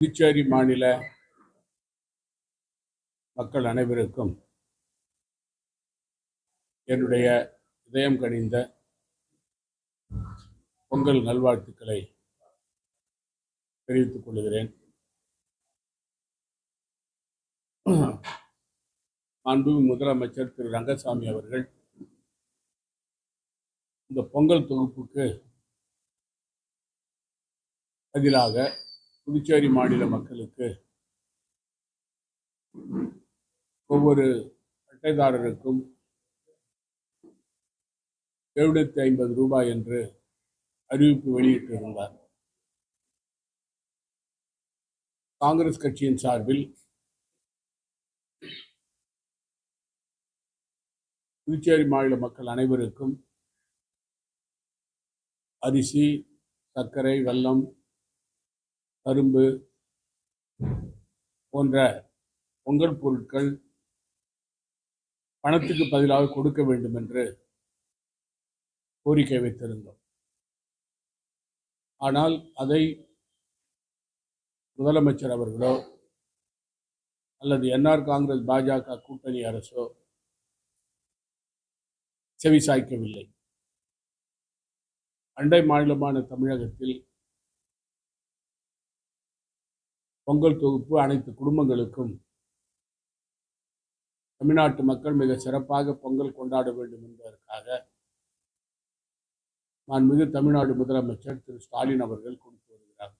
புதுச்சேரி மாநில மக்கள் அனைவருக்கும் என்னுடைய இதயம் கனிந்த பொங்கல் நல்வாழ்த்துக்களை தெரிவித்துக் கொள்கிறேன். மாண்பு முதலமைச்சர் திரு ரங்கசாமி அவர்கள் இந்த பொங்கல் தொகுப்புக்கு பதிலாக புதுச்சேரி மாநில மக்களுக்கு ஒவ்வொரு அட்டைதாரருக்கும் எழுநூத்தி ஐம்பது ரூபாய் என்று அறிவிப்பு வெளியிட்டிருந்தார். காங்கிரஸ் கட்சியின் சார்பில் புதுச்சேரி மாநில மக்கள் அனைவருக்கும் அரிசி சர்க்கரை வெல்லம் கரும்பு போன்ற பொங்கல் பொருட்கள் பணத்துக்கு பதிலாக கொடுக்க வேண்டும் என்று கோரிக்கை வைத்திருந்தோம். ஆனால் அதை முதலமைச்சர் அவர்களோ அல்லது என்ஆர் காங்கிரஸ் பாஜக கூட்டணி அரசோ செவிசாய்க்கவில்லை. அண்டை மாநிலமான தமிழகத்தில் பொங்கல் தொகுப்பு அனைத்து குடும்பங்களுக்கும். தமிழ்நாட்டு மக்கள் மிக சிறப்பாக பொங்கல் கொண்டாட வேண்டும் என்பதற்காக நான் மிகு தமிழ்நாடு முதலமைச்சர் திரு. ஸ்டாலின் அவர்கள் கொடுத்து வருகிறார்.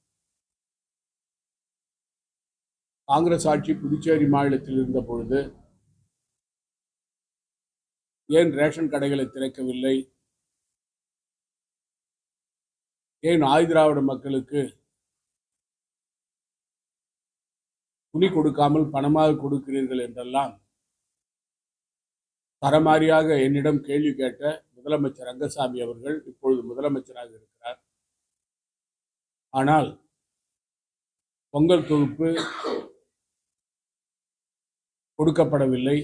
காங்கிரஸ் ஆட்சி புதுச்சேரி மாநிலத்தில் இருந்த பொழுது ஏன் ரேஷன் கடைகளை திறக்கவில்லை? ஏன் ஆயுதிராவிட மக்களுக்கு துணி கொடுக்காமல் பணமாக கொடுக்கிறீர்கள் என்றெல்லாம் தரமாரியாக என்னிடம் கேள்வி கேட்ட முதலமைச்சர் ரங்கசாமி அவர்கள் இப்பொழுது முதலமைச்சராக இருக்கிறார். ஆனால் பொங்கல் தொகுப்பு கொடுக்கப்படவில்லை.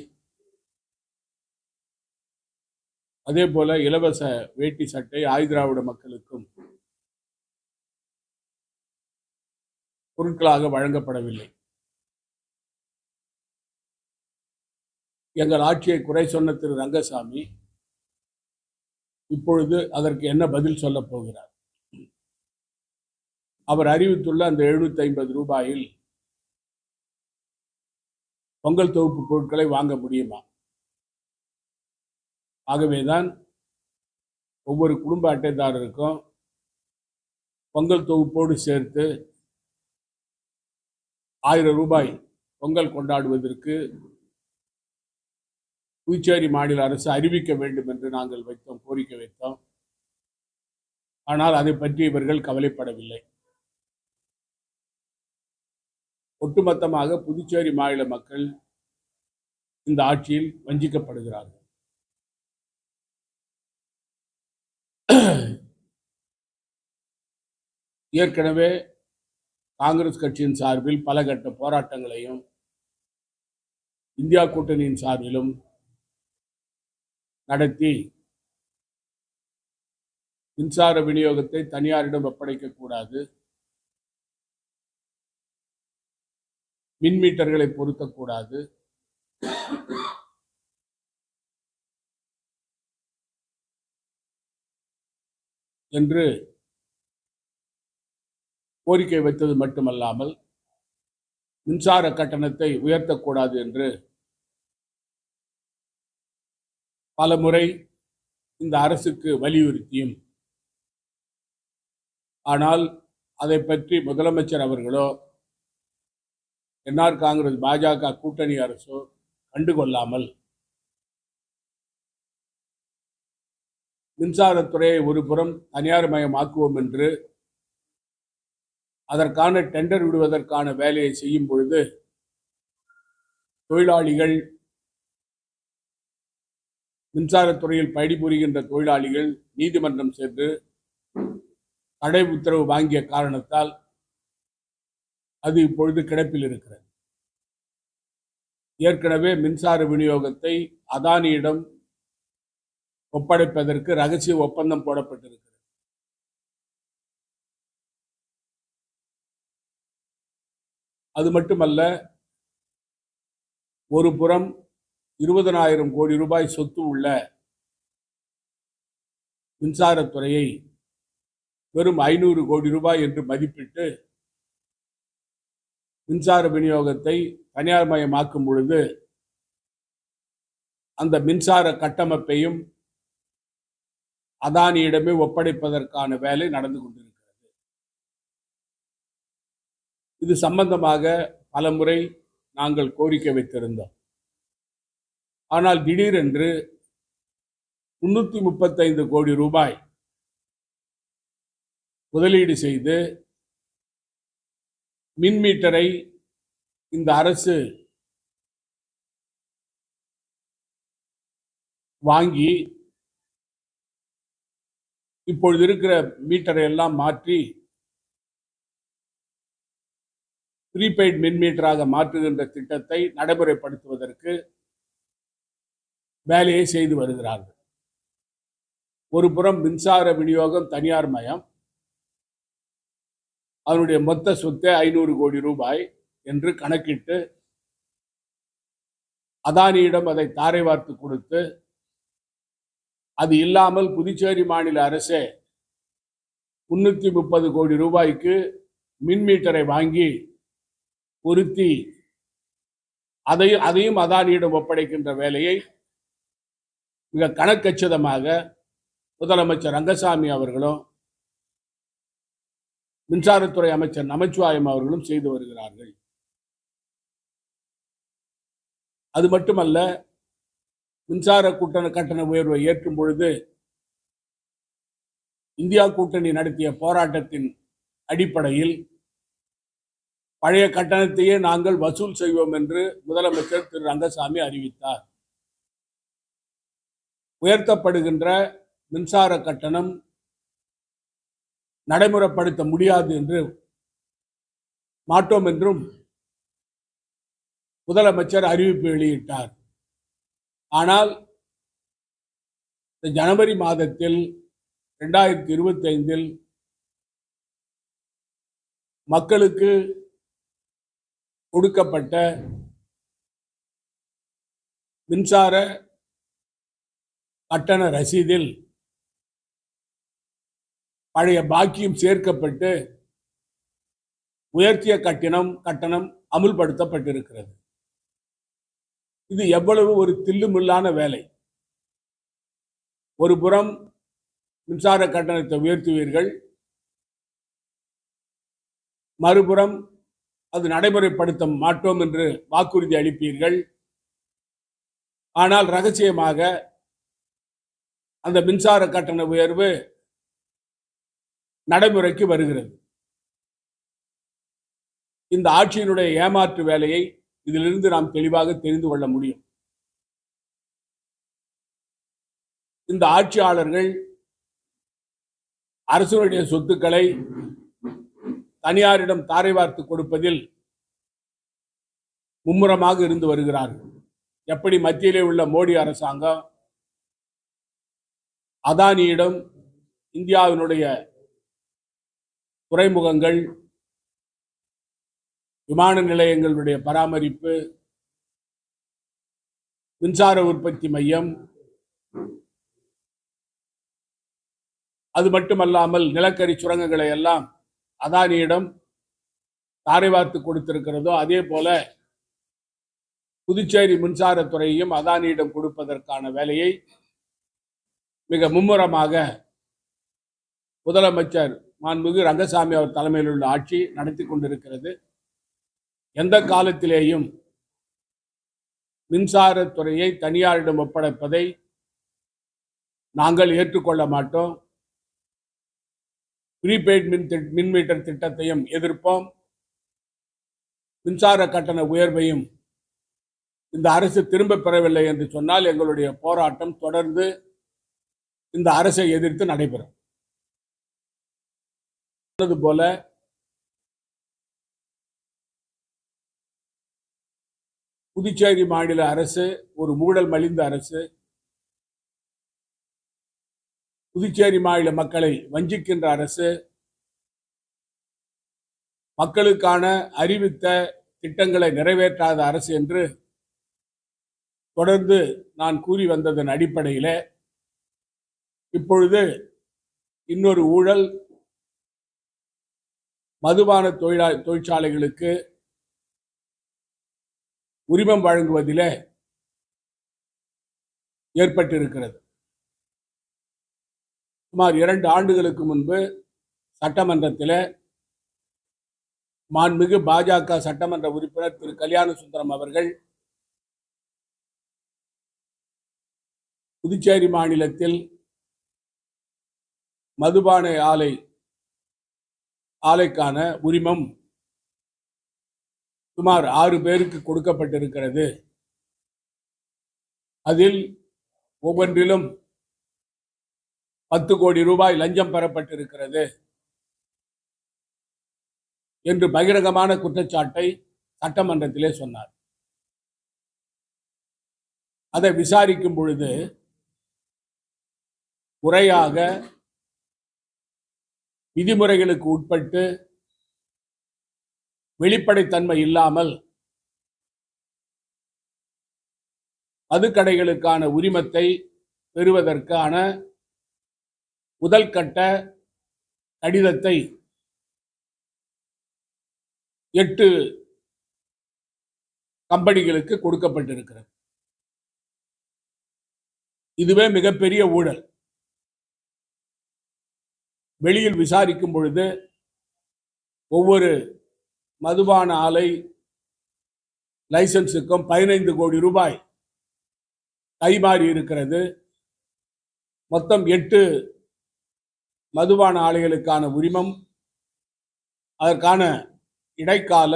அதே போல இலவச வேட்டி சட்டை ஆயுதிராவிட மக்களுக்கும் பொருட்களாக வழங்கப்படவில்லை. எங்கள் ஆட்சியை குறை சொன்ன திரு ரங்கசாமி இப்பொழுது அதற்கு என்ன பதில் சொல்ல போகிறார்? அவர் அறிவித்துள்ள அந்த எழுநூத்தி ஐம்பது ரூபாயில் பொங்கல் தொகுப்பு பொருட்களை வாங்க முடியுமா? ஆகவேதான் ஒவ்வொரு குடும்ப அட்டைதாரருக்கும் பொங்கல் தொகுப்போடு சேர்த்து ஆயிரம் ரூபாய் பொங்கல் கொண்டாடுவதற்கு புதுச்சேரி மாநில அரசு அறிவிக்க வேண்டும் என்று நாங்கள் வைத்தோம் கோரிக்கை வைத்தோம். ஆனால் அதை பற்றி இவர்கள் கவலைப்படவில்லை. ஒட்டுமொத்தமாக புதுச்சேரி மாநில மக்கள் இந்த ஆட்சியில் வஞ்சிக்கப்படுகிறார்கள். ஏற்கனவே காங்கிரஸ் கட்சியின் சார்பில் பல கட்ட போராட்டங்களையும் இந்தியா கூட்டணியின் சார்பிலும் நடத்தி மின்சார விநியோகத்தை தனியாரிடம் ஒப்படைக்கக்கூடாது மின் மீட்டர்களை பொருத்தக்கூடாது என்று கோரிக்கை வைத்தது மட்டுமல்லாமல் மின்சார கட்டணத்தை உயர்த்தக்கூடாது என்று பல முறை இந்த அரசுக்கு வலியுறுத்தியும். ஆனால் அதை பற்றி முதலமைச்சர் அவர்களோ என்ஆர் காங்கிரஸ் பாஜக கூட்டணி அரசோ கண்டுகொள்ளாமல் மின்சாரத்துறையை ஒரு புறம் தனியார் மயமாக்குவோம் என்று அதற்கான டெண்டர் விடுவதற்கான வேலையை செய்யும் பொழுது தொழிலாளிகள் மின்சாரத்துறையில் பணிபுரிகின்ற தொழிலாளிகள் நீதிமன்றம் சென்று தடை உத்தரவு வாங்கிய காரணத்தால் அது இப்பொழுது கிடப்பில் இருக்கிறது. ஏற்கனவே மின்சார விநியோகத்தை அதானியிடம் ஒப்படைப்பதற்கு ரகசிய ஒப்பந்தம் போடப்பட்டிருக்கிறது. அது மட்டுமல்ல ஒரு புறம் இருபதனாயிரம் கோடி ரூபாய் சொத்து உள்ள மின்சாரத்துறையை வெறும் ஐநூறு கோடி ரூபாய் என்று மதிப்பிட்டு மின்சார விநியோகத்தை தனியார் மயமாக்கும் பொழுது அந்த மின்சார கட்டமைப்பையும் அதானியிடமே ஒப்படைப்பதற்கான வேலை நடந்து கொண்டிருக்கிறது. இது சம்பந்தமாக பலமுறை நாங்கள் கோரிக்கை வைத்திருந்தோம். ஆனால் திடீரென்று முன்னூத்தி முப்பத்தைந்து கோடி ரூபாய் முதலீடு செய்து மின் மீட்டரை இந்த அரசு வாங்கி இப்பொழுது இருக்கிற மீட்டரை எல்லாம் மாற்றி ப்ரீபெய்ட் மின் மீட்டராக மாற்றுகின்ற திட்டத்தை நடைமுறைப்படுத்துவதற்கு வேலையை செய்து வருகிறார்கள். ஒரு புறம் மின்சார விநியோகம் தனியார் மயம். அதனுடைய மொத்த சொத்து ஐநூறு கோடி ரூபாய் என்று கணக்கிட்டு அதானியிடம் அதை தாரை வார்த்து கொடுத்து அது இல்லாமல் புதுச்சேரி மாநில அரசே முன்னூத்தி முப்பது கோடி ரூபாய்க்கு மின் மீட்டரை வாங்கி பொருத்தி அதையும் அதையும் அதானியிடம் ஒப்படைக்கின்ற வேலையை மிக கணக்கச்சிதமாக முதலமைச்சர் ரங்கசாமி அவர்களும் மின்சாரத்துறை அமைச்சர் நமச்சிவாயம் அவர்களும் செய்து வருகிறார்கள். அது மட்டுமல்ல மின்சார கூட்டண கட்டண உயர்வை ஏற்றும் பொழுது இந்தியா கூட்டணி நடத்திய போராட்டத்தின் அடிப்படையில் பழைய கட்டணத்தையே நாங்கள் வசூல் செய்வோம் என்று முதலமைச்சர் திரு ரங்கசாமி அறிவித்தார். உயர்த்தப்படுகின்ற மின்சார கட்டணம் நடைமுறைப்படுத்த முடியாது என்று மாட்டோம் என்றும் முதலமைச்சர் அறிவிப்பு வெளியிட்டார். ஆனால் இந்த ஜனவரி மாதத்தில் ரெண்டாயிரத்தி இருபத்தி ஐந்தில் மக்களுக்கு கொடுக்கப்பட்ட மின்சார கட்டண ரசீதில் பழைய பாக்கியம் சேர்க்கப்பட்டு உயர்த்திய கட்டணம் கட்டணம் அமுல்படுத்தப்பட்டிருக்கிறது. இது எவ்வளவு ஒரு தில்லுமில்லான வேலை. ஒரு புறம் மின்சார கட்டணத்தை உயர்த்துவீர்கள். மறுபுறம் அது நடைமுறைப்படுத்த மாட்டோம் என்று வாக்குறுதி அளிப்பீர்கள். ஆனால் ரகசியமாக அந்த மின்சார கட்டண உயர்வு நடைமுறைக்கு வருகிறது. இந்த ஆட்சியினுடைய ஏமாற்று வேலையை இதிலிருந்து நாம் தெளிவாக தெரிந்து கொள்ள முடியும். இந்த ஆட்சியாளர்கள் அரசுடைய சொத்துக்களை தனியாரிடம் தாரை வார்த்து கொடுப்பதில் மும்முரமாக இருந்து வருகிறார்கள். எப்படி மத்தியிலே உள்ள மோடி அரசாங்கம் அதானியிடம் இந்தியாவினுடைய துறைமுகங்கள் விமான நிலையங்களுடைய பராமரிப்பு மின்சார உற்பத்தி மையம் அது மட்டுமல்லாமல் நிலக்கரி சுரங்கங்களை எல்லாம் அதானியிடம் தாரை வார்த்து கொடுத்திருக்கிறதோ அதே போல புதுச்சேரி மின்சாரத்துறையும் அதானியிடம் கொடுப்பதற்கான வேலையை மிக மும்முரமாக முதலமைச்சர் மாண்புமிகு ரங்கசாமி அவர் தலைமையில் உள்ள ஆட்சி நடத்தி கொண்டிருக்கிறது. எந்த காலத்திலேயும் மின்சாரத்துறையை தனியாரிடம் ஒப்படைப்பதை நாங்கள் ஏற்றுக்கொள்ள மாட்டோம். ப்ரீபெய்ட் மின் திட்- மின் மீட்டர் திட்டத்தையும் எதிர்ப்போம். மின்சார கட்டண உயர்வையும் இந்த அரசு திரும்ப பெறவில்லை என்று சொன்னால் எங்களுடைய போராட்டம் தொடர்ந்து இந்த அரசை எதிர்த்து நடைபெறும். சொன்னது போல புதுச்சேரி மாநில அரசு ஒரு ஊழல் மலிந்த அரசு புதுச்சேரி மாநில மக்களை வஞ்சிக்கின்ற அரசு மக்களுக்கான அறிவித்த திட்டங்களை நிறைவேற்றாத அரசு என்று தொடர்ந்து நான் கூறி வந்ததன் அடிப்படையில் இப்பொழுது இன்னொரு ஊழல் மதுபான தொழிலா தொழிற்சாலைகளுக்கு உரிமம் வழங்குவதிலே ஏற்பட்டிருக்கிறது. சுமார் இரண்டு ஆண்டுகளுக்கு முன்பு சட்டமன்றத்தில் மாண்புமிகு பாஜக சட்டமன்ற உறுப்பினர் திரு. கல்யாண சுந்தரம் அவர்கள் புதுச்சேரி மாநிலத்தில் மதுபானை ஆலை ஆலைக்கான உரிமம் சுமார் ஆறு பேருக்கு கொடுக்கப்பட்டிருக்கிறது. அதில் ஒவ்வொன்றிலும் பத்து கோடி ரூபாய் லஞ்சம் பெறப்பட்டிருக்கிறது என்று பகிரங்கமான குற்றச்சாட்டை சட்டமன்றத்திலே சொன்னார். அதை விசாரிக்கும் பொழுது முறையாக விதிமுறைகளுக்கு உட்பட்டு வெளிப்படைத்தன்மை இல்லாமல் மதுக்கடைகளுக்கான உரிமத்தை பெறுவதற்கான முதல் கட்ட கடிதத்தை எட்டு கம்பெனிகளுக்கு கொடுக்கப்பட்டிருக்கிறது. இதுவே மிகப்பெரிய ஊழல். வெளியில் விசாரிக்கும் பொழுது ஒவ்வொரு மதுபான ஆலை லைசன்ஸுக்கும் பதினைந்து கோடி ரூபாய் கைமாறி இருக்கிறது. மொத்தம் எட்டு மதுபான ஆலைகளுக்கான உரிமம் அதற்கான இடைக்கால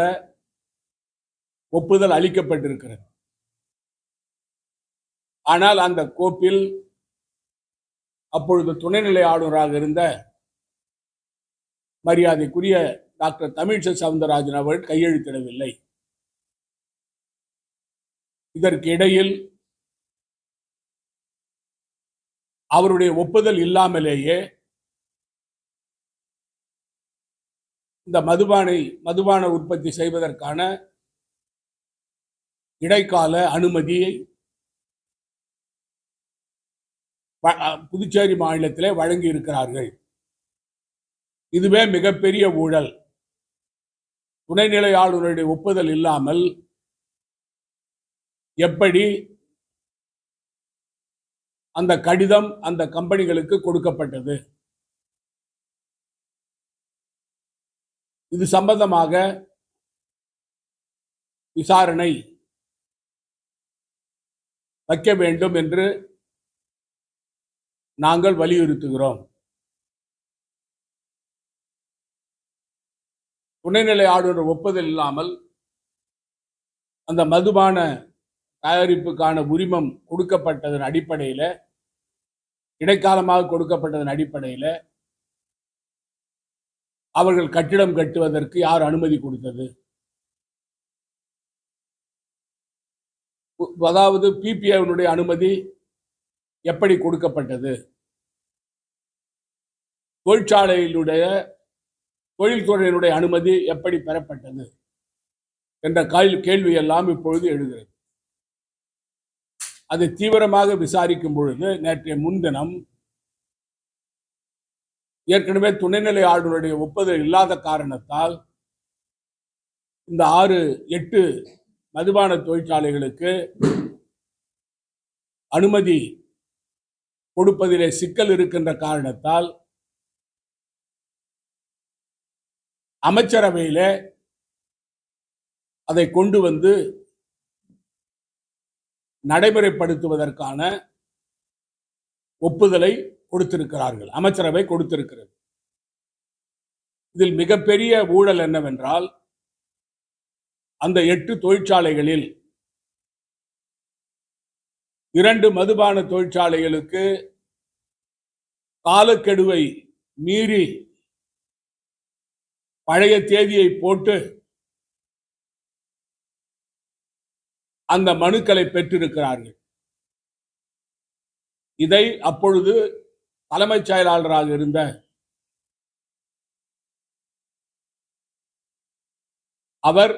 ஒப்புதல் அளிக்கப்பட்டிருக்கிறது. ஆனால் அந்த கோப்பில் அப்பொழுது துணைநிலை ஆளுநராக இருந்த மரியாதைக்குரிய டாக்டர் தமிழிசை சவுந்தரராஜன் அவர்கள் கையெழுத்திடவில்லை. இதற்கு இடையில் அவருடைய ஒப்புதல் இல்லாமலேயே இந்த மதுபானை மதுபான உற்பத்தி செய்வதற்கான இடைக்கால அனுமதியை புதுச்சேரி மாநிலத்திலே வழங்கி இருக்கிறார்கள் இதுவே மிகப்பெரிய ஊழல். துணைநிலை ஆளுநருடைய ஒப்புதல் இல்லாமல் எப்படி அந்த கடிதம் அந்த கம்பெனிகளுக்கு கொடுக்கப்பட்டது? இது சம்பந்தமாக விசாரணை வைக்க வேண்டும் என்று நாங்கள் வலியுறுத்துகிறோம். துணைநிலை ஆளுநர் ஒப்புதல் இல்லாமல் அந்த மதுபான தயாரிப்புக்கான உரிமம் கொடுக்கப்பட்டதன் அடிப்படையில் இடைக்காலமாக கொடுக்கப்பட்டதன் அடிப்படையில் அவர்கள் கட்டிடம் கட்டுவதற்கு யார் அனுமதி கொடுத்தது? அதாவது பிபிஐனுடைய அனுமதி எப்படி கொடுக்கப்பட்டது? தொழிற்சாலையினுடைய தொழில்துறையினுடைய அனுமதி எப்படி பெறப்பட்டது என்ற கேள்வி கேள்வி எல்லாம் இப்பொழுது எழுகிறது. அதை தீவிரமாக விசாரிக்கும் பொழுது நேற்றைய முன்தினம் ஏற்கனவே துணைநிலை ஆளுநருடைய ஒப்புதல் இல்லாத காரணத்தால் இந்த ஆறு எட்டு மதுபான தொழிற்சாலைகளுக்கு அனுமதி கொடுப்பதிலே சிக்கல் இருக்கின்ற காரணத்தால் அமைச்சரவையில் அதை கொண்டு வந்து நடைமுறைப்படுத்துவதற்கான ஒப்புதலை கொடுத்திருக்கிறார்கள். அமைச்சரவை கொடுத்திருக்கிறது. இதில் மிகப்பெரிய ஊழல் என்னவென்றால் அந்த எட்டு தொழிற்சாலைகளில் இரண்டு மதுபான தொழிற்சாலைகளுக்கு காலக்கெடுவை மீறி பழைய தேதியை போட்டு அந்த மனுக்களை பெற்றிருக்கிறார்கள். இதை அப்பொழுது தலைமைச் செயலாளராக இருந்த அவர்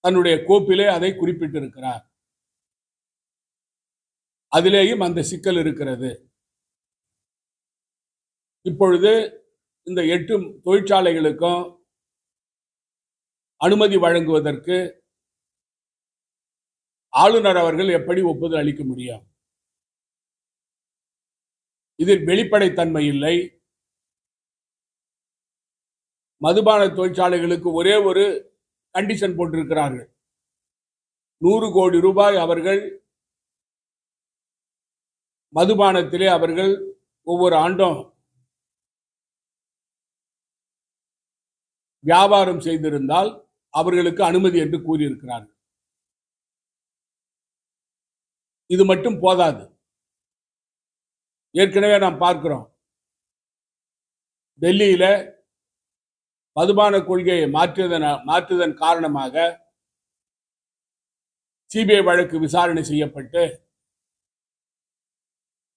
தன்னுடைய கோப்பிலே அதை குறிப்பிட்டிருக்கிறார். அதிலேயும் அந்த சிக்கல் இருக்கிறது. இப்பொழுது இந்த எட்டு தொழிற்சாலைகளுக்கும் அனுமதி வழங்குவதற்கு ஆளுநர் அவர்கள் எப்படி ஒப்புதல் அளிக்க முடியும்? இதில் வெளிப்படைத்தன்மை இல்லை. மதுபான தொழிற்சாலைகளுக்கு ஒரே ஒரு கண்டிஷன் போட்டிருக்கிறார்கள். நூறு கோடி ரூபாய் அவர்கள் மதுபானத்திலே அவர்கள் ஒவ்வொரு ஆண்டும் வியாபாரம் செய்திருந்தால் அவர்களுக்கு அனுமதி என்று கூறியிருக்கிறார்கள். இது மட்டும் போதாது. ஏற்கனவே நாம் பார்க்கிறோம். டெல்லியில மதுபான கொள்கையை மாற்றியதன் மாற்றுவதன் காரணமாக சிபிஐ வழக்கு விசாரணை செய்யப்பட்டு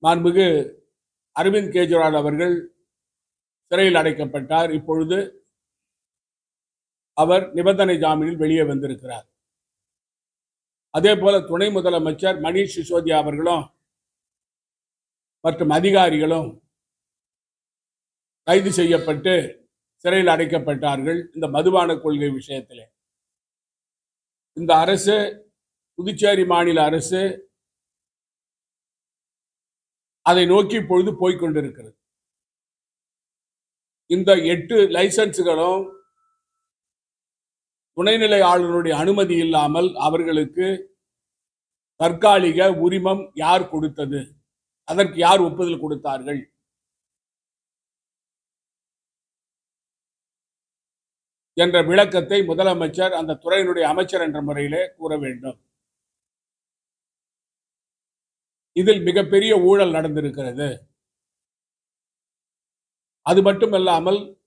மாண்புமிகு அரவிந்த் கெஜ்ரிவால் அவர்கள் சிறையில் அடைக்கப்பட்டார். இப்பொழுது அவர் நிபந்தனை ஜாமீனில் வெளியே வந்திருக்கிறார். அதே போல துணை முதலமைச்சர் மணீஷ் சிசோதியா அவர்களும் மற்றும் அதிகாரிகளும் கைது செய்யப்பட்டு சிறையில் அடைக்கப்பட்டார்கள் இந்த மதுபான கொள்கை விஷயத்திலே. இந்த அரசு புதுச்சேரி மாநில அரசு அதை நோக்கி இப்பொழுது போய்கொண்டிருக்கிறது இந்த எட்டு லைசன்ஸுகளும் துணைநிலை ஆளுநருடைய அனுமதி இல்லாமல் அவர்களுக்கு தற்காலிக உரிமம் யார் கொடுத்தது? அதற்கு யார் ஒப்புதல் கொடுத்தார்கள்? என்ற விளக்கத்தை முதலமைச்சர் அந்த துறையினுடைய அமைச்சர் என்ற முறையிலே கூற வேண்டும். இதில் மிகப்பெரிய ஊழல் நடந்திருக்கிறது. அது மட்டுமல்லாமல்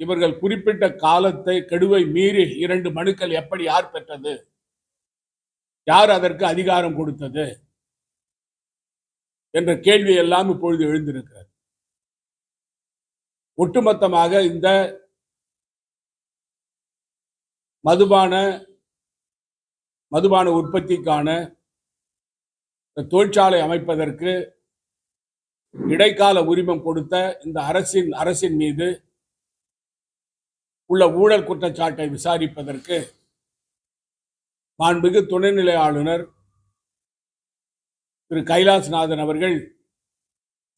இவர்கள் குறிப்பிட்ட காலத்தை கெடுவை மீறி இரண்டு மனுக்கள் எப்படி யார் பெற்றது? யார் அதற்கு அதிகாரம் கொடுத்தது? என்ற கேள்வி எல்லாம் இப்பொழுது எழுந்திருக்கிறது. ஒட்டுமொத்தமாக இந்த மதுபான மதுபான உற்பத்திக்கான தொழிற்சாலை அமைப்பதற்கு இடைக்கால உரிமம் கொடுத்த இந்த அரசின் அரசின் மீது உள்ள ஊழல் குற்றச்சாட்டை விசாரிப்பதற்கு மாண்புமிகு துணைநிலை ஆளுநர் திரு கைலாஸ்நாதன் அவர்கள்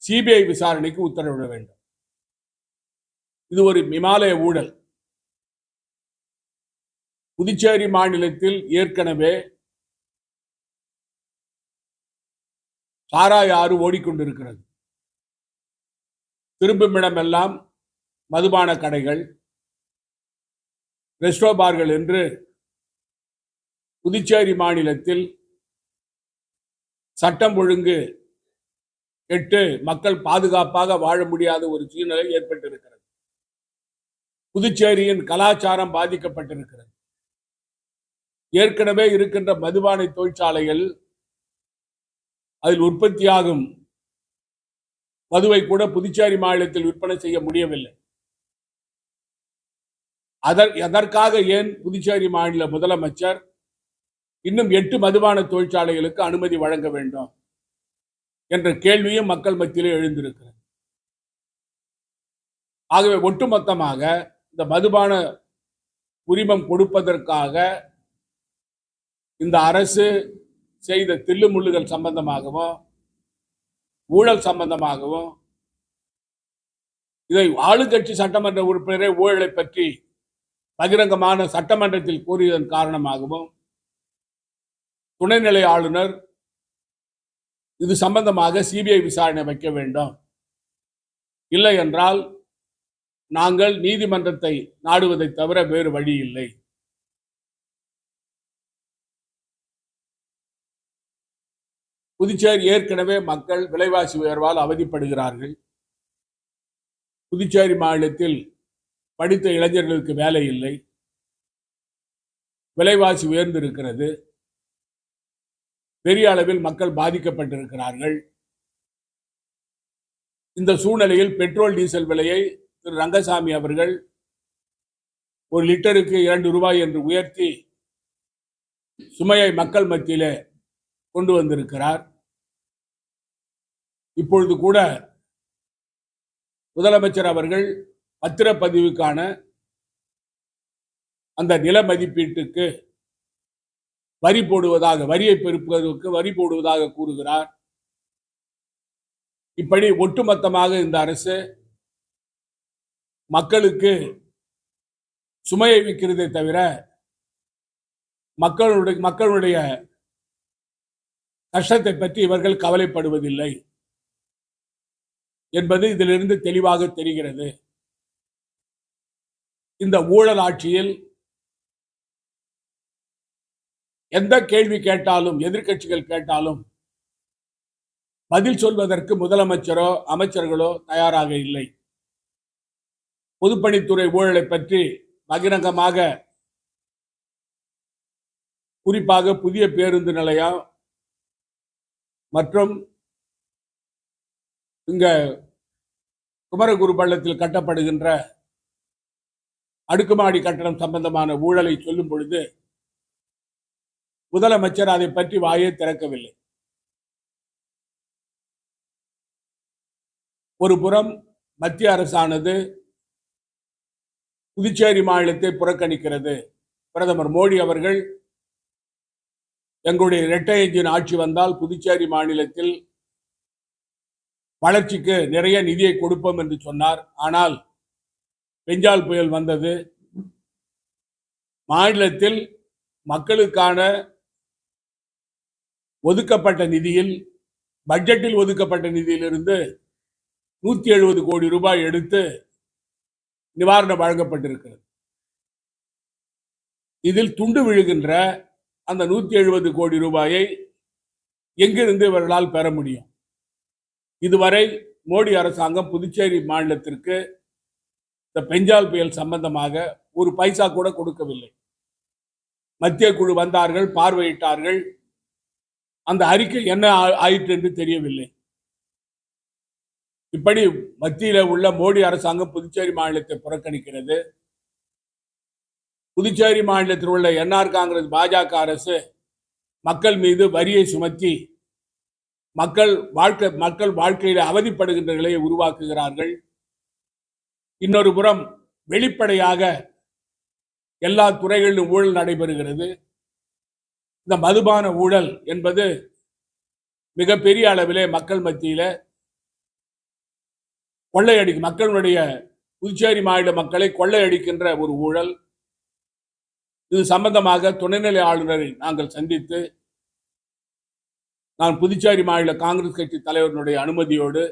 சிபிஐ விசாரணைக்கு உத்தரவிட வேண்டும். இது ஒரு இமாலய ஊழல். புதுச்சேரி மாநிலத்தில் ஏற்கனவே சாராய ஆறு ஓடிக்கொண்டிருக்கிறது. திரும்பும் இடமெல்லாம் மதுபான கடைகள் ரெஸ்டோ பார்கள் என்று புதுச்சேரி மாநிலத்தில் சட்டம் ஒழுங்கு எட்டு மக்கள் பாதுகாப்பாக வாழ முடியாத ஒரு சூழ்நிலை ஏற்பட்டிருக்கிறது. புதுச்சேரியின் கலாச்சாரம் பாதிக்கப்பட்டிருக்கிறது. ஏற்கனவே இருக்கின்ற மதுபானை தொழிற்சாலைகள் அதில் உற்பத்தியாகும். மதுவை கூட புதுச்சேரி மாநிலத்தில் விற்பனை செய்ய முடியவில்லை. அதற் எதற்காக ஏன் புதுச்சேரி மாநில முதலமைச்சர் இன்னும் எட்டு மதுபான தொழிற்சாலைகளுக்கு அனுமதி வழங்க வேண்டும் என்ற கேள்வியும் மக்கள் மத்தியிலே எழுந்திருக்கிறது. ஆகவே ஒட்டுமொத்தமாக இந்த மதுபான உரிமம் கொடுப்பதற்காக இந்த அரசு செய்த தில்லுமுள்ளுகள் சம்பந்தமாகவும் ஊழல் சம்பந்தமாகவும் இதை ஆளுங்கட்சி சட்டமன்ற உறுப்பினரே ஊழலை பற்றி பகிரங்கமான சட்டமன்றத்தில் கூறியதன் காரணமாகவும் துணைநிலை ஆளுநர் இது சம்பந்தமாக சிபிஐ விசாரணை வைக்க வேண்டும். இல்லை என்றால் நாங்கள் நீதிமன்றத்தை நாடுவதை தவிர வேறு வழி இல்லை. புதுச்சேரி ஏற்கனவே மக்கள் விலைவாசி உயர்வால் அவதிப்படுகிறார்கள். புதுச்சேரி மாநிலத்தில் படித்த இளைஞர்களுக்கு வேலை இல்லை. விலைவாசி உயர்ந்திருக்கிறது. பெரிய அளவில் மக்கள் பாதிக்கப்பட்டிருக்கிறார்கள். இந்த சூழ்நிலையில் பெட்ரோல் டீசல் விலையை திரு ரங்கசாமி அவர்கள் ஒரு லிட்டருக்கு இரண்டு ரூபாய் என்று உயர்த்தி சுமையை மக்கள் மத்தியிலே கொண்டு வந்திருக்கிறார். இப்பொழுது கூட முதலமைச்சர் அவர்கள் பத்திரப்பதிவுக்கான அந்த நில மதிப்பீட்டுக்கு வரி போடுவதாக வரியை பெருப்பதற்கு வரி போடுவதாக கூறுகிறார். இப்படி ஒட்டுமொத்தமாக இந்த அரசு மக்களுக்கு சுமையை வைக்கிறதே தவிர மக்களுடைய மக்களுடைய கஷ்டத்தை பற்றி இவர்கள் கவலைப்படுவதில்லை என்பது இதிலிருந்து தெளிவாக தெரிகிறது. இந்த ஊழல் ஆட்சியில் எந்த கேள்வி கேட்டாலும் எதிர்க்கட்சிகள் கேட்டாலும் பதில் சொல்வதற்கு முதலமைச்சரோ அமைச்சர்களோ தயாராக இல்லை. பொதுப்பணித்துறை ஊழலை பற்றி பகிரங்கமாக குறிப்பாக புதிய பேருந்து நிலையம் மற்றும் இங்க குமரகுரு பள்ளத்தில் கட்டப்படுகின்ற அடுக்குமாடி கட்டணம் சம்பந்தமான ஊழலை சொல்லும் பொழுது முதலமைச்சர் அதை பற்றி வாயை திறக்கவில்லை. ஒரு புறம் மத்திய அரசானது புதுச்சேரி மாநிலத்தை புறக்கணிக்கிறது. பிரதமர் மோடி அவர்கள் எங்களுடைய இரட்டை எஞ்சின் ஆட்சி வந்தால் புதுச்சேரி மாநிலத்தில் வளர்ச்சிக்கு நிறைய நிதியை கொடுப்போம் என்று சொன்னார். ஆனால் பெஞ்சால் புயல் வந்தது. மாநிலத்தில் மக்களுக்கான ஒதுக்கப்பட்ட நிதியில் பட்ஜெட்டில் ஒதுக்கப்பட்ட நிதியிலிருந்து நூற்றி எழுபது கோடி ரூபாய் எடுத்து நிவாரணம் வழங்கப்பட்டிருக்கிறது. இதில் துண்டு விழுகின்ற அந்த நூற்றி எழுபது கோடி ரூபாயை எங்கிருந்து இவர்களால் பெற முடியும்? இதுவரை மோடி அரசாங்கம் புதுச்சேரி மாநிலத்திற்கு இந்த பெஞ்சால் புயல் சம்பந்தமாக ஒரு பைசா கூட கொடுக்கவில்லை. மத்திய குழு வந்தார்கள் பார்வையிட்டார்கள். அந்த அறிக்கை என்ன ஆ- ஆயிற்று என்று தெரியவில்லை. இப்படி மத்தியில உள்ள மோடி அரசாங்கம் புதுச்சேரி மாநிலத்தை புறக்கணிக்கிறது. புதுச்சேரி மாநிலத்தில் உள்ள என்ஆர் காங்கிரஸ் பாஜக அரசு மக்கள் மீது வரியை சுமத்தி மக்கள் வாழ்க்கை மக்கள் வாழ்க்கையில் அவதிப்படுகின்ற நிலையை உருவாக்குகிறார்கள். இன்னொரு புறம் வெளிப்படையாக எல்லா துறைகளிலும் ஊழல் நடைபெறுகிறது. இந்த மதுபான ஊழல் என்பது மிகப்பெரிய அளவிலே மக்கள் மத்தியில கொள்ளையடி மக்களுடைய புதுச்சேரி மாநில மக்களை கொள்ளையடிக்கின்ற ஒரு ஊழல். இது சம்பந்தமாக துணைநிலை ஆளுநரை நாங்கள் சந்தித்து நான் புதுச்சேரி மாநில காங்கிரஸ் கட்சி தலைவர்களுடைய அனுமதியோடு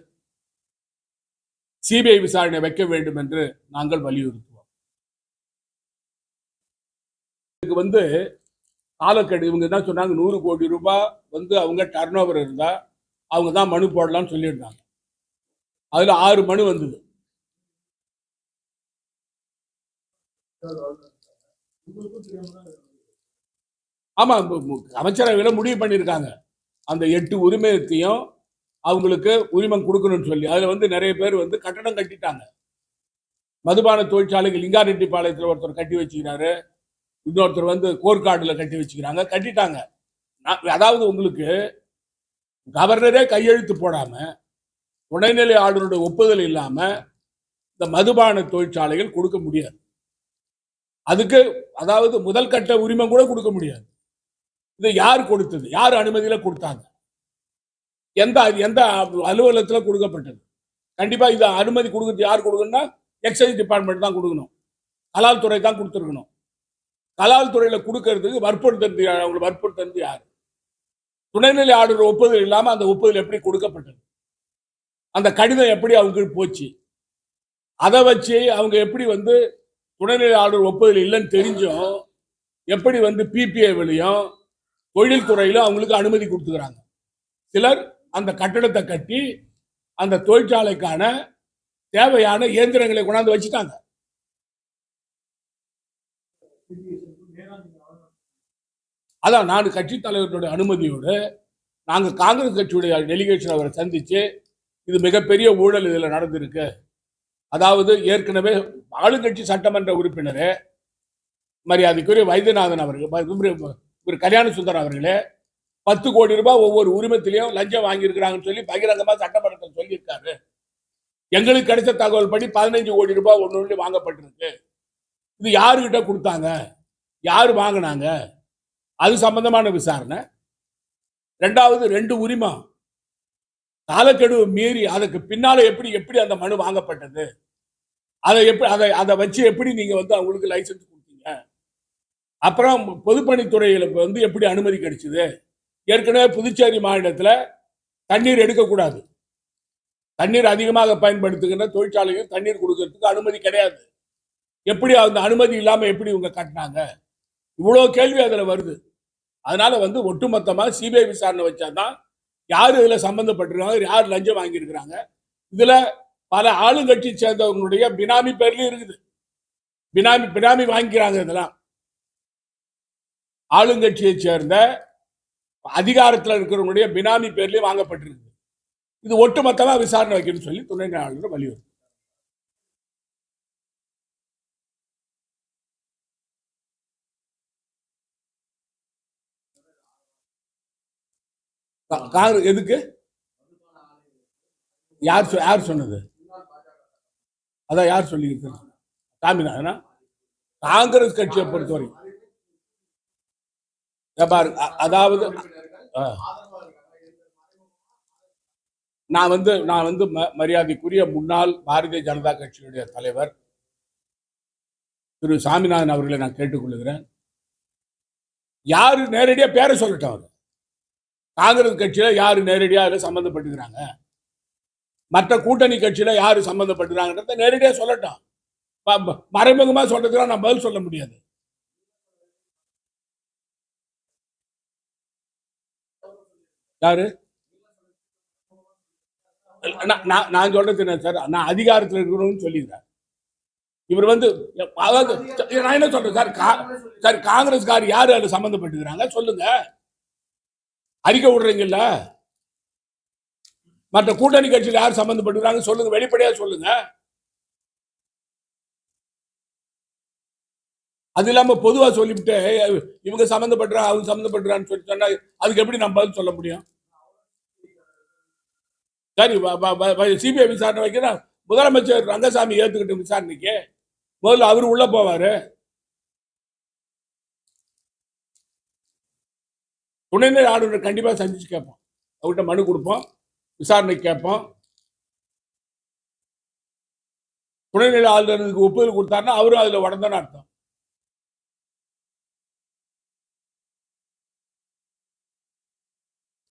சிபிஐ விசாரணை வைக்க வேண்டும் என்று நாங்கள் வலியுறுத்துவோம். இதுக்கு வந்து காலக்கெடு இவங்க தான் சொன்னாங்க நூறு கோடி ரூபாய் வந்து அவங்க டர்ன் ஓவர் இருந்தா அவங்க தான் மனு போடலாம்னு சொல்லியிருந்தாங்க. அதுல ஆறு மனு வந்தது. ஆமா அமைச்சரவையில் முடிவு பண்ணியிருக்காங்க. அந்த எட்டு உரிமையத்தையும் அவங்களுக்கு உரிமம் கொடுக்கணும்னு சொல்லி. அதில் வந்து நிறைய பேர் வந்து கட்டடம் கட்டிட்டாங்க. மதுபான தொழிற்சாலைக்கு லிங்காரெட்டிப்பாளையத்தில் ஒருத்தர் கட்டி வச்சுக்கிறாரு. இன்னொருத்தர் வந்து கோர்க்காடுல கட்டி வச்சுக்கிறாங்க. கட்டிட்டாங்க. நான் அதாவது உங்களுக்கு கவர்னரே கையெழுத்து போடாமல் துணைநிலை ஆளுநருடைய ஒப்புதல் இல்லாமல் இந்த மதுபான தொழிற்சாலைகள் கொடுக்க முடியாது. அதுக்கு அதாவது முதல் கட்ட உரிமம் கூட கொடுக்க முடியாது. இது யார் கொடுத்தது? யார் அனுமதியில் கொடுத்தாங்க? எந்த எந்த அலுவலகத்தில் கொடுக்கப்பட்டது? கண்டிப்பாக இது அனுமதி கொடுக்குறது யார் கொடுக்கணும்னா எக்ஸைஸ் டிபார்ட்மெண்ட் தான் கொடுக்கணும். கலால் துறை தான் கொடுத்துருக்கணும். கலால் துறையில் கொடுக்கறதுக்கு வற்புறுத்தது அவங்களை வற்புறுத்தது யார்? துணைநிலை ஆளுநர் ஒப்புதல் இல்லாமல் அந்த ஒப்புதல் எப்படி கொடுக்கப்பட்டது? அந்த கடிதம் எப்படி அவங்களுக்கு போச்சு? அதை வச்சு அவங்க எப்படி வந்து துணைநிலை ஆளுநர் ஒப்புதல் இல்லைன்னு தெரிஞ்சும் எப்படி வந்து பிபிஐ வழியும் தொழில் துறையிலும் அவங்களுக்கு அனுமதி கொடுத்துக்கிறாங்க. சிலர் அந்த கட்டடத்தை கட்டி அந்த தொழிற்சாலைக்கான தேவையான இயந்திரங்களை கொண்டாந்து வச்சுட்டாங்க. அதான் நான் கட்சி தலைவர்களுடைய அனுமதியோடு நாங்கள் காங்கிரஸ் கட்சியுடைய டெலிகேஷன் அவரை சந்திச்சு இது மிகப்பெரிய ஊழல் இதில் நடந்திருக்கு. அதாவது ஏற்கனவே ஆளுங்கட்சி சட்டமன்ற உறுப்பினர் மரியாதைக்குரிய வைத்தியநாதன் அவர்கள் இவர் கல்யாண சுந்தர் அவர்களே பத்து கோடி ரூபாய் ஒவ்வொரு உரிமத்திலையும் லஞ்சம் வாங்கியிருக்கிறாங்கன்னு சொல்லி பகிரங்கமா சட்டமன்றத்தில் சொல்லியிருக்காரு. எங்களுக்கு கிடைச்ச தகவல் படி பதினஞ்சு கோடி ரூபாய் ஒன்று ஒன்று வாங்கப்பட்டிருக்கு. இது யாருக்கிட்ட கொடுத்தாங்க? யார் வாங்கினாங்க? அது சம்பந்தமான விசாரணை. ரெண்டாவது ரெண்டு உரிமம். காலக்கெடு மீறி அதுக்கு பின்னால் எப்படி எப்படி அந்த மனு வாங்கப்பட்டது? அதை எப்படி அதை அதை வச்சு எப்படி நீங்கள் வந்து அவங்களுக்கு லைசன்ஸ் கொடுத்தீங்க? அப்புறம் பொதுப்பணித்துறையில் வந்து எப்படி அனுமதி கிடைச்சிது? ஏற்கனவே புதுச்சேரி மாநிலத்தில் தண்ணீர் எடுக்கக்கூடாது. தண்ணீர் அதிகமாக பயன்படுத்துகின்ற தொழிற்சாலைகள் தண்ணீர் கொடுக்கறதுக்கு அனுமதி கிடையாது. எப்படி அந்த அனுமதி இல்லாமல் எப்படி இவங்க கட்டினாங்க? இவ்வளோ கேள்வி அதுல வருது. அதனால வந்து ஒட்டுமொத்தமா சிபிஐ விசாரணை வச்சாதான் யார் இதுல சம்மந்தப்பட்டிருக்காங்க யார் லஞ்சம் வாங்கியிருக்கிறாங்க. இதுல பல ஆளுங்கட்சி சேர்ந்தவங்களுடைய பினாமி பேர்லையும் இருக்குது. பினாமி பினாமி வாங்கிக்கிறாங்க இதெல்லாம். ஆளுங்கட்சியை சேர்ந்த அதிகாரத்தில் இருக்கிறவங்களுடைய பினாமி பேர்லயும் வாங்கப்பட்டிருக்கு இது ஒட்டுமொத்தமா விசாரணை வைக்கணும்னு சொல்லி துணை ஆளுநர் வலியுறுத்தி. காங்கிரஸ் எதுக்கு? யார் சொ- யார் சொன்னது? அதான் யார் சொல்லியிருக்கு சாமிநாதனா? காங்கிரஸ் கட்சியை பொறுத்தவரைக்கும் அதாவது நான் வந்து நான் வந்து ம- மரியாதைக்குரிய முன்னாள் பாரதிய ஜனதா கட்சியுடைய தலைவர் திரு சாமிநாதன் அவர்களை நான் கேட்டுக்கொள்கிறேன். யாரு நேரடியா பேரை சொல்லட்டும் அவர். காங்கிரஸ் கட்சியில யாரு நேரடியா அதுல சம்பந்தப்பட்டுக்கிறாங்க? மற்ற கூட்டணி கட்சியில யாரு சம்பந்தப்பட்டுக்கிறாங்கன்றத நேரடியா சொல்லட்டும். மறைமுகமா சொல்றதுக்கு நான் பதில் சொல்ல முடியாது. யாரு? நான் நான்- நான் சொல்றது என்ன சார்? நான் அதிகாரத்தில் இருக்கிறவங்க சொல்லியிருக்கேன் இவர் வந்து அதாவது நான் என்ன சொல்றேன் சார்? கா- சார் காங்கிரஸ்கார் யாரு அதுல சம்மந்தப்பட்டுக்கிறாங்க சொல்லுங்க. அறிக்கை விடுறீங்கல்ல. மற்ற கூட்டணி கட்சியில் யார் சம்மந்தப்பட்டுக்கிறாங்க சொல்லுங்க. வெளிப்படையா சொல்லுங்க. அது இல்லாமல் பொதுவாக சொல்லிவிட்டு இவங்க சம்மந்தப்படுறா அவங்க சம்மந்தப்படுறான்னு சொல்லி சொன்னா அதுக்கு எப்படி நம்ம பதில் சொல்ல முடியும்? சரி சிபிஐ விசாரணை வைக்கிறேன். முதலமைச்சர் ரங்கசாமி ஏற்றுக்கிட்ட விசாரணைக்கு முதல்ல அவர் உள்ள போவார். துணைநிலை ஆளுநர் கண்டிப்பாக சந்திச்சு கேட்போம். அவர்கிட்ட மனு கொடுப்போம். விசாரணை கேட்போம். துணைநிலை ஆளுநருக்கு ஒப்புதல் கொடுத்தாருன்னா அவரும் அதில் உடந்தான்னு அர்த்தம்.